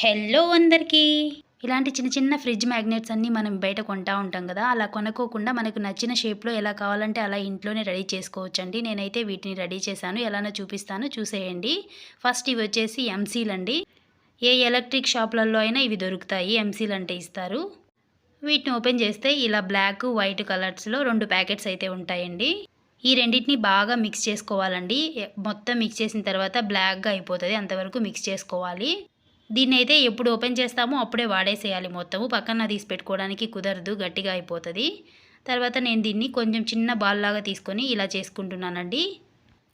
Hello అందరికీ. ఇలాంటి చిన్న చిన్న ఫ్రిడ్జ్ మ్యాగ్నెట్స్ అన్నీ మనం బయట కొంటా ఉంటాం కదా అలా కొనుక్కోకుండా మనకు నచ్చిన షేప్లో ఎలా కావాలంటే అలా ఇంట్లోనే రెడీ చేసుకోవచ్చండి. నేనైతే వీటిని రెడీ చేశాను ఎలానో చూపిస్తాను చూసేయండి. ఫస్ట్ ఇవి వచ్చేసి ఎంసీలు అండి. ఏ ఎలక్ట్రిక్ షాప్లలో అయినా ఇవి దొరుకుతాయి ఎంసీలు అంటే ఇస్తారు. వీటిని ఓపెన్ చేస్తే ఇలా బ్లాక్ వైట్ కలర్స్లో రెండు ప్యాకెట్స్ అయితే ఉంటాయండి. ఈ రెండింటిని బాగా మిక్స్ చేసుకోవాలండి. మొత్తం మిక్స్ చేసిన తర్వాత బ్లాక్గా అయిపోతుంది అంతవరకు మిక్స్ చేసుకోవాలి. దీన్ని అయితే ఎప్పుడు ఓపెన్ చేస్తామో అప్పుడే వాడేసేయాలి మొత్తము. పక్కన తీసి పెట్టుకోవడానికి కుదరదు గట్టిగా అయిపోతుంది. తర్వాత నేను దీన్ని కొంచెం చిన్న బాల్ లాగా తీసుకొని ఇలా చేసుకుంటున్నానండి.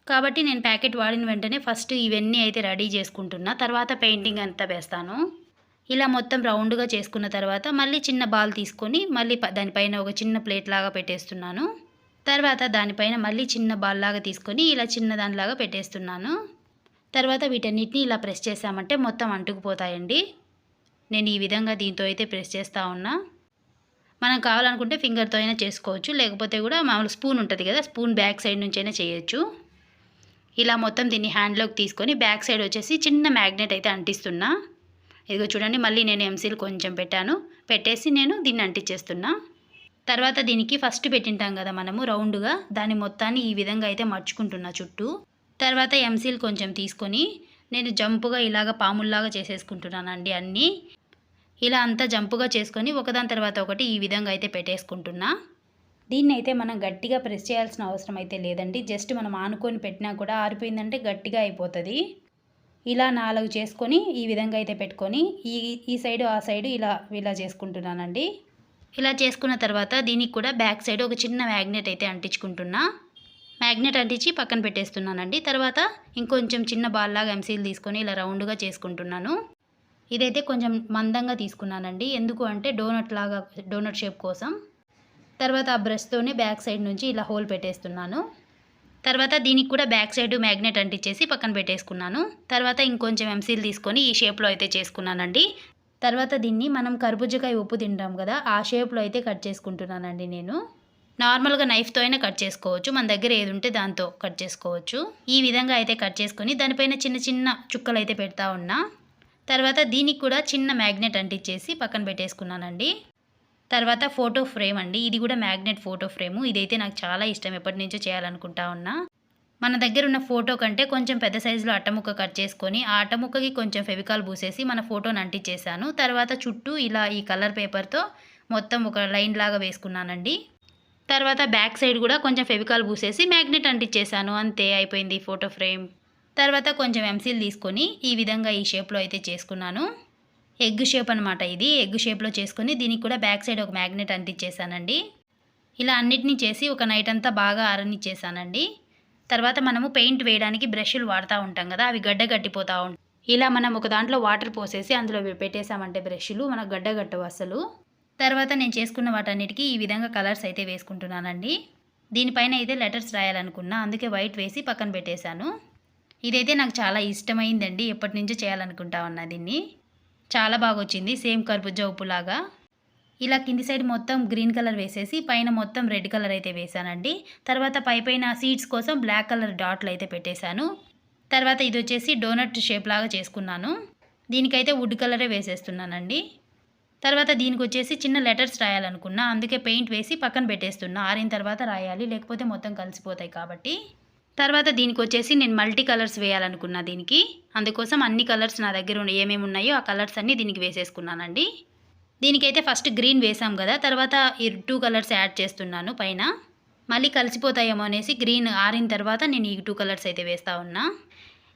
కాబట్టి నేను ప్యాకెట్ వాడిన వెంటనే ఫస్ట్ ఇవన్నీ అయితే రెడీ చేసుకుంటున్నా. తర్వాత పెయింటింగ్ అంతా వేస్తాను. ఇలా మొత్తం రౌండ్గా చేసుకున్న తర్వాత మళ్ళీ చిన్న బాల్ తీసుకొని మళ్ళీ ప- దానిపైన ఒక చిన్న ప్లేట్ లాగా పెట్టేస్తున్నాను. తర్వాత దానిపైన మళ్ళీ చిన్న బాల్ లాగా తీసుకొని ఇలా చిన్న దానిలాగా పెట్టేస్తున్నాను. తర్వాత వీటన్నిటిని ఇలా ప్రెస్ చేసామంటే మొత్తం అంటుకుపోతాయండి. నేను ఈ విధంగా దీంతో అయితే ప్రెస్ చేస్తూ ఉన్నా. మనం కావాలనుకుంటే ఫింగర్తో అయినా చేసుకోవచ్చు లేకపోతే కూడా మామూలు స్పూన్ ఉంటుంది కదా స్పూన్ బ్యాక్ సైడ్ నుంచి అయినా చేయొచ్చు. ఇలా మొత్తం దీన్ని హ్యాండ్లోకి తీసుకొని బ్యాక్ సైడ్ వచ్చేసి చిన్న మ్యాగ్నెట్ అయితే అంటిస్తున్నా. ఇదిగో చూడండి మళ్ళీ నేను ఎంసీలు కొంచెం పెట్టాను. పెట్టేసి నేను దీన్ని అంటించేస్తున్నా తర్వాత దీనికి ఫస్ట్ పెట్టింటాం కదా మనము రౌండ్గా దాని మొత్తాన్ని ఈ విధంగా అయితే మర్చుకుంటున్నా చుట్టూ. తర్వాత ఎంసీల్ కొంచెం తీసుకొని నేను జంపుగా ఇలాగ పాముల్లాగా చేసేసుకుంటున్నానండి అన్నీ. ఇలా అంతా జంపుగా చేసుకొని ఒకదాని తర్వాత ఒకటి ఈ విధంగా అయితే పెట్టేసుకుంటున్నా. దీన్ని అయితే మనం గట్టిగా ప్రెస్ చేయాల్సిన అవసరం అయితే లేదండి. జస్ట్ మనం ఆనుకొని పెట్టినా కూడా ఆరిపోయిందంటే గట్టిగా అయిపోతుంది. ఇలా నాలుగు చేసుకొని ఈ విధంగా అయితే పెట్టుకొని ఈ ఈ సైడు ఆ సైడు ఇలా ఇలా చేసుకుంటున్నానండి. ఇలా చేసుకున్న తర్వాత దీనికి కూడా బ్యాక్ సైడ్ ఒక చిన్న మ్యాగ్నెట్ అయితే అంటించుకుంటున్నా. మ్యాగ్నెట్ అంటించి పక్కన పెట్టేస్తున్నానండి. తర్వాత ఇంకొంచెం చిన్న బాల్ లాగా ఎంసీలు తీసుకొని ఇలా రౌండ్గా చేసుకుంటున్నాను. ఇదైతే కొంచెం మందంగా తీసుకున్నానండి. ఎందుకు అంటే డోనట్ లాగా డోనట్ షేప్ కోసం. తర్వాత ఆ బ్రష్తోనే బ్యాక్ సైడ్ నుంచి ఇలా హోల్ పెట్టేస్తున్నాను. తర్వాత దీనికి కూడా బ్యాక్ సైడ్ మ్యాగ్నెట్ అంటించేసి పక్కన పెట్టేసుకున్నాను. తర్వాత ఇంకొంచెం ఎంసీలు తీసుకొని ఈ షేప్లో అయితే చేసుకున్నానండి. తర్వాత దీన్ని మనం కర్బూజకాయ ఉప్పు తింటాం కదా ఆ షేప్లో అయితే కట్ చేసుకుంటున్నానండి నేను. నార్మల్గా నైఫ్తో అయినా కట్ చేసుకోవచ్చు. మన దగ్గర ఏది ఉంటే దాంతో కట్ చేసుకోవచ్చు. ఈ విధంగా అయితే కట్ చేసుకొని దానిపైన చిన్న చిన్న చుక్కలు అయితే పెడతా ఉన్నా. తర్వాత దీనికి కూడా చిన్న మ్యాగ్నెట్ అంటించేసి పక్కన పెట్టేసుకున్నానండి. తర్వాత ఫోటో ఫ్రేమ్ అండి. ఇది కూడా మ్యాగ్నెట్ ఫోటో ఫ్రేము. ఇదైతే నాకు చాలా ఇష్టం. ఎప్పటి నుంచో చేయాలనుకుంటా ఉన్నా. మన దగ్గర ఉన్న ఫోటో కంటే కొంచెం పెద్ద సైజులో అట్టముక్క కట్ చేసుకొని ఆ అట్టముక్కకి కొంచెం ఫెవికాల్ పూసేసి మన ఫోటోని అంటించేసాను తర్వాత చుట్టూ ఇలా ఈ కలర్ పేపర్తో మొత్తం ఒక లైన్ లాగా వేసుకున్నానండి. తర్వాత బ్యాక్ సైడ్ కూడా కొంచెం ఫెవికాల్ పూసేసి మ్యాగ్నెట్ అంటించేసాను అంతే అయిపోయింది ఫోటో ఫ్రేమ్. తర్వాత కొంచెం ఎంసీల్ తీసుకొని ఈ విధంగా ఈ షేప్లో అయితే చేసుకున్నాను. ఎగ్ షేప్ అనమాట ఇది. ఎగ్ షేప్లో చేసుకొని దీనికి కూడా బ్యాక్ సైడ్ ఒక మ్యాగ్నెట్ అంటించేసానండి ఇలా అన్నిటినీ చేసి ఒక నైట్ అంతా బాగా ఆరనిచ్చేసానండి. తర్వాత మనము పెయింట్ వేయడానికి బ్రష్లు వాడుతూ ఉంటాం కదా అవి గడ్డ గట్టిపోతూ ఉంటాయి ఇలా మనం ఒక దాంట్లో వాటర్ పోసేసి అందులో పెట్టేసామంటే బ్రష్లు మనకు గడ్డ కట్టవు అసలు. తర్వాత నేను చేసుకున్న వాటన్నిటికీ ఈ విధంగా కలర్స్ అయితే వేసుకుంటున్నానండి. దీనిపైన అయితే లెటర్స్ రాయాలనుకున్నా అందుకే వైట్ వేసి పక్కన పెట్టేశాను. ఇదైతే నాకు చాలా ఇష్టమైందండి. ఎప్పటి నుంచో చేయాలనుకుంటా ఉన్నా దీన్ని. చాలా బాగా వచ్చింది సేమ్ కర్బూజా ఉప్పులాగా. ఇలా కింది సైడ్ మొత్తం గ్రీన్ కలర్ వేసేసి పైన మొత్తం రెడ్ కలర్ అయితే వేసానండి తర్వాత పై పైన సీడ్స్ కోసం బ్లాక్ కలర్ డాట్లు అయితే పెట్టేశాను. తర్వాత ఇది వచ్చేసి డోనట్ షేప్ లాగా చేసుకున్నాను. దీనికైతే వుడ్ కలరే వేసేస్తున్నానండి. తర్వాత దీనికి వచ్చేసి చిన్న లెటర్స్ రాయాలనుకున్నా అందుకే పెయింట్ వేసి పక్కన పెట్టేస్తున్నా. ఆరిన తర్వాత రాయాలి లేకపోతే మొత్తం కలిసిపోతాయి కాబట్టి. తర్వాత దీనికి వచ్చేసి నేను మల్టీ కలర్స్ వేయాలనుకున్నా దీనికి. అందుకోసం అన్ని కలర్స్ నా దగ్గర ఉన్న- ఏమేమి ఉన్నాయో ఆ కలర్స్ అన్నీ దీనికి వేసేసుకున్నానండి. దీనికైతే ఫస్ట్ గ్రీన్ వేసాం కదా తర్వాత ఈ టూ కలర్స్ యాడ్ చేస్తున్నాను పైన. మళ్ళీ కలిసిపోతాయేమో అనేసి గ్రీన్ ఆరిన తర్వాత నేను ఈ టూ కలర్స్ అయితే వేస్తా ఉన్నా.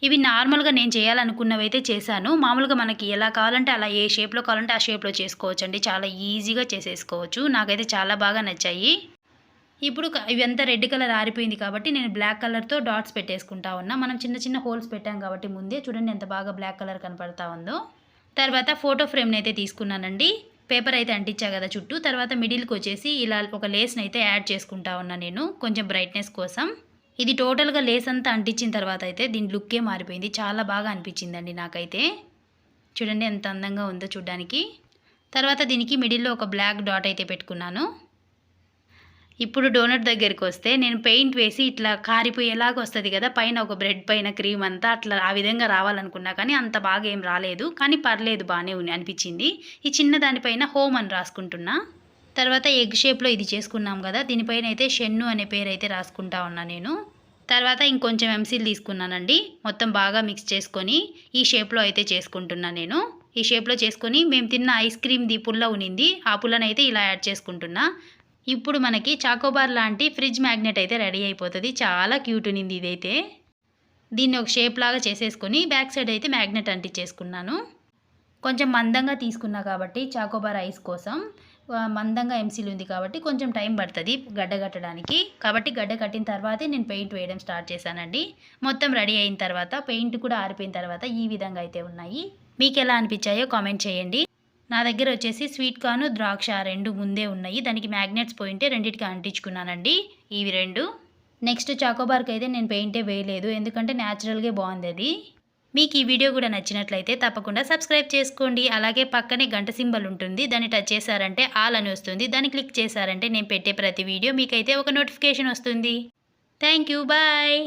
ఇవి నార్మల్గా నేను చేయాలనుకున్నవి అయితే చేశాను. మామూలుగా మనకి ఎలా కావాలంటే అలా ఏ షేప్లో కావాలంటే ఆ షేప్లో చేసుకోవచ్చు అండి చాలా ఈజీగా చేసేసుకోవచ్చు. నాకైతే చాలా బాగా నచ్చాయి. ఇప్పుడు ఇవంతా రెడ్ కలర్ ఆరిపోయింది కాబట్టి నేను బ్లాక్ కలర్తో డాట్స్ పెట్టేసుకుంటా ఉన్నా. మనం చిన్న చిన్న హోల్స్ పెట్టాం కాబట్టి ముందే చూడండి ఎంత బాగా బ్లాక్ కలర్ కనపడతా ఉందో. తర్వాత ఫోటో ఫ్రేమ్ని అయితే తీసుకున్నానండి. పేపర్ అయితే అంటించా కదా చుట్టూ. తర్వాత మిడిల్కి వచ్చేసి ఇలా ఒక లేస్ని అయితే యాడ్ చేసుకుంటా ఉన్నా నేను. కొంచెం బ్రైట్నెస్ కోసం. ఇది టోటల్గా లేస్ అంతా అంటించిన తర్వాత అయితే దీని లుక్కే మారిపోయింది. చాలా బాగా అనిపించిందండి నాకైతే. చూడండి ఎంత అందంగా ఉందో చూడడానికి. తర్వాత దీనికి మిడిల్లో ఒక బ్లాక్ డాట్ అయితే పెట్టుకున్నాను. ఇప్పుడు డోనట్ దగ్గరికి వస్తే నేను పెయింట్ వేసి ఇట్లా కారిపోయేలాగా వస్తుంది కదా పైన ఒక బ్రెడ్ పైన క్రీమ్ అంతా అట్లా ఆ విధంగా రావాలనుకున్నా కానీ అంత బాగా ఏం రాలేదు. కానీ పర్లేదు బాగానే అనిపించింది. ఈ చిన్న దానిపైన హోమ్ అని రాసుకుంటున్నా. తర్వాత ఎగ్ షేప్లో ఇది చేసుకున్నాం కదా దీనిపైన అయితే షెన్ను అనే పేరు అయితే రాసుకుంటా ఉన్నా నేను. తర్వాత ఇంకొంచెం ఎంసీల్ తీసుకున్నానండి మొత్తం బాగా మిక్స్ చేసుకొని ఈ షేప్లో అయితే చేసుకుంటున్నా నేను. ఈ షేప్లో చేసుకొని మేము తిన్న ఐస్ క్రీమ్ది పుల్ల ఉనింది ఆ పుల్లనైతే ఇలా యాడ్ చేసుకుంటున్నా. ఇప్పుడు మనకి చాకోబార్ లాంటి ఫ్రిడ్జ్ మ్యాగ్నెట్ అయితే రెడీ అయిపోతుంది చాలా క్యూట్ ఉనింది ఇదైతే. దీన్ని ఒక షేప్ లాగా చేసేసుకొని బ్యాక్ సైడ్ అయితే మ్యాగ్నెట్ అంటించేసుకున్నాను. కొంచెం మందంగా తీసుకున్నా కాబట్టి చాకోబార్ ఐస్ కోసం మందంగా ఎంసీలు ఉంది కాబట్టి కొంచెం టైం పడుతుంది గడ్డ కట్టడానికి. కాబట్టి గడ్డ కట్టిన తర్వాతే నేను పెయింట్ వేయడం స్టార్ట్ చేశానండి. మొత్తం రెడీ అయిన తర్వాత పెయింట్ కూడా ఆరిపోయిన తర్వాత ఈ విధంగా అయితే ఉన్నాయి. మీకు ఎలా అనిపించాయో కామెంట్ చేయండి. నా దగ్గర వచ్చేసి స్వీట్ కార్న్ ద్రాక్ష రెండు ముందే ఉన్నాయి. దానికి మ్యాగ్నెట్స్ పోయింటే రెండింటికి అంటించుకున్నానండి. ఇవి రెండు. నెక్స్ట్ చాకోబార్కి అయితే నేను పెయింటే వేయలేదు. ఎందుకంటే న్యాచురల్గా బాగుంది అది. మీకు ఈ వీడియో కూడా నచ్చినట్లయితే తప్పకుండా సబ్స్క్రైబ్ చేసుకోండి. అలాగే పక్కనే గంట సింబల్ ఉంటుంది. దాన్ని టచ్ చేశారంటే ఆల్ అని వస్తుంది. దాన్ని క్లిక్ చేశారంటే నేను పెట్టే ప్రతి వీడియో మీకైతే ఒక నోటిఫికేషన్ వస్తుంది. Thank you. బాయ్.